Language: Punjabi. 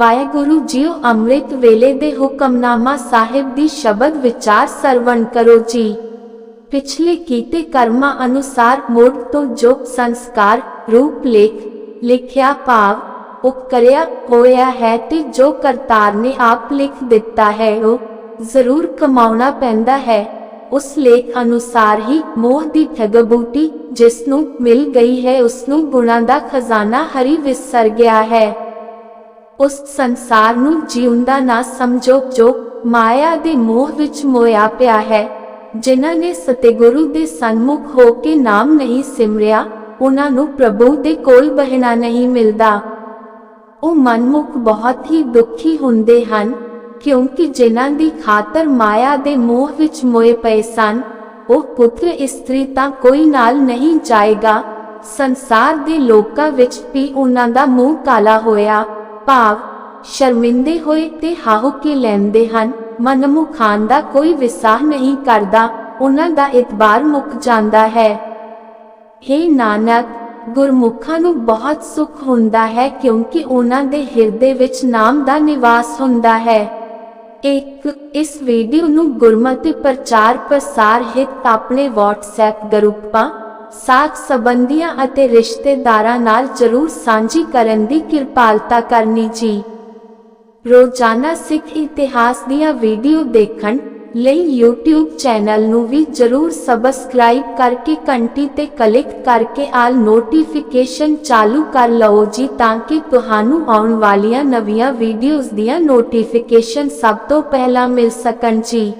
ਵਾਹਿਗੁਰੂ ਜੀਓ ਅੰਮ੍ਰਿਤ ਵੇਲੇ ਦੇ ਹੁਕਮਨਾਮਾ ਸਾਹਿਬ ਦੀ ਸ਼ਬਦ ਵਿਚਾਰ ਸਰਵਣ ਕਰੋ ਜੀ। ਪਿਛਲੇ ਕੀਤੇ ਕਰਮਾਂ ਅਨੁਸਾਰ ਮੋੜ ਤੋਂ ਜੋ ਸੰਸਕਾਰ, ਰੂਪ, ਲੇਖ, ਲਿਖਿਆ ਭਾਵ ਉਹ ਕਰਿਆ ਹੋਇਆ ਹੈ ਤੇ ਜੋ ਕਰਤਾਰ ਨੇ ਆਪ ਲਿਖ ਦਿੱਤਾ ਹੈ, ਉਹ ਜ਼ਰੂਰ ਕਮਾਉਣਾ ਪੈਂਦਾ ਹੈ। ਉਸ ਲੇਖ ਅਨੁਸਾਰ ਹੀ ਮੋਹ ਦੀ ਠਗਬੂਟੀ ਜਿਸ ਨੂੰ ਮਿਲ ਗਈ ਹੈ ਉਸ ਨੂੰ ਗੁਣਾਂ ਦਾ ਖਜ਼ਾਨਾ ਹਰੀ ਵਿਸਰ ਗਿਆ ਹੈ। ਉਸ ਸੰਸਾਰ ਨੂੰ ਜਿਉਂਦਾ ਨਾ ਸਮਝੋ ਜੋ ਮਾਇਆ ਦੇ ਮੋਹ ਵਿੱਚ ਮੋਇਆ ਪਿਆ ਹੈ। ਜਿਨ੍ਹਾਂ ਨੇ ਸਤਿਗੁਰੂ ਦੇ ਸਨਮੁਖ ਹੋ ਕੇ ਨਾਮ ਨਹੀਂ ਸਿਮਰਿਆ, ਉਹਨਾਂ ਨੂੰ ਪ੍ਰਭੂ ਦੇ ਕੋਲ ਬਹਿਣਾ ਨਹੀਂ ਮਿਲਦਾ। ਉਹ ਮਨਮੁਖ ਬਹੁਤ ਹੀ ਦੁਖੀ ਹੁੰਦੇ ਹਨ, ਕਿਉਂਕਿ ਜਿਨ੍ਹਾਂ ਦੀ ਖਾਤਰ ਮਾਇਆ ਦੇ ਮੋਹ ਵਿੱਚ ਮੋਏ ਪਏ ਸਨ, ਉਹ ਪੁੱਤਰ ਇਸਤਰੀ ਤਾਂ ਕੋਈ ਨਾਲ ਨਹੀਂ ਜਾਏਗਾ। ਸੰਸਾਰ ਦੇ ਲੋਕਾਂ ਵਿੱਚ ਵੀ ਉਹਨਾਂ ਦਾ ਮੂੰਹ ਕਾਲਾ ਹੋਇਆ। ਭਾਵ ਸ਼ਰਮਿੰਦੇ ਹੋਏ ਤੇ ਹਾਹੋਕੇ ਲੈਂਦੇ ਹਨ। ਮਨਮੁਖਾਂ ਦਾ ਕੋਈ ਵਿਸਾਹ ਨਹੀਂ ਕਰਦਾ, ਉਹਨਾਂ ਦਾ ਇਤਬਾਰ ਮੁੱਕ ਜਾਂਦਾ ਹੈ। ਹੇ ਨਾਨਕ, ਗੁਰਮੁਖਾਂ ਨੂੰ ਬਹੁਤ ਸੁਖ ਹੁੰਦਾ ਹੈ ਕਿਉਂਕਿ ਉਹਨਾਂ ਦੇ ਹਿਰਦੇ ਵਿੱਚ ਨਾਮ ਦਾ ਨਿਵਾਸ ਹੁੰਦਾ ਹੈ। ਇੱਕ, ਇਸ ਵੀਡੀਓ ਨੂੰ ਗੁਰਮਤਿ ਪ੍ਰਚਾਰ ਪ੍ਰਸਾਰ ਹਿਤ ਆਪਣੇ WhatsApp ਗਰੁੱਪਾਂ ਸਾਥ ਸੰਬੰਧੀਆਂ ਅਤੇ ਰਿਸ਼ਤੇਦਾਰਾਂ ਨਾਲ ਜਰੂਰ ਸਾਂਝੀ ਕਰਨ ਦੀ ਕਿਰਪਾਲਤਾ ਕਰਨੀ ਜੀ। ਰੋਜ਼ਾਨਾ ਸਿੱਖ ਇਤਿਹਾਸ ਦੀਆਂ ਵੀਡੀਓ ਦੇਖਣ ਲਈ YouTube ਚੈਨਲ ਨੂੰ ਵੀ ਜਰੂਰ ਸਬਸਕ੍ਰਾਈਬ ਕਰਕੇ ਘੰਟੀ ਤੇ ਕਲਿੱਕ ਕਰਕੇ ਆਲ ਨੋਟੀਫਿਕੇਸ਼ਨ ਚਾਲੂ ਕਰ ਲਓ ਜੀ ਤਾਂ ਕਿ ਤੁਹਾਨੂੰ ਆਉਣ ਵਾਲੀਆਂ ਨਵੀਆਂ ਵੀਡੀਓਜ਼ ਦੀਆਂ ਨੋਟੀਫਿਕੇਸ਼ਨ ਸਭ ਤੋਂ ਪਹਿਲਾਂ ਮਿਲ ਸਕਣ ਜੀ।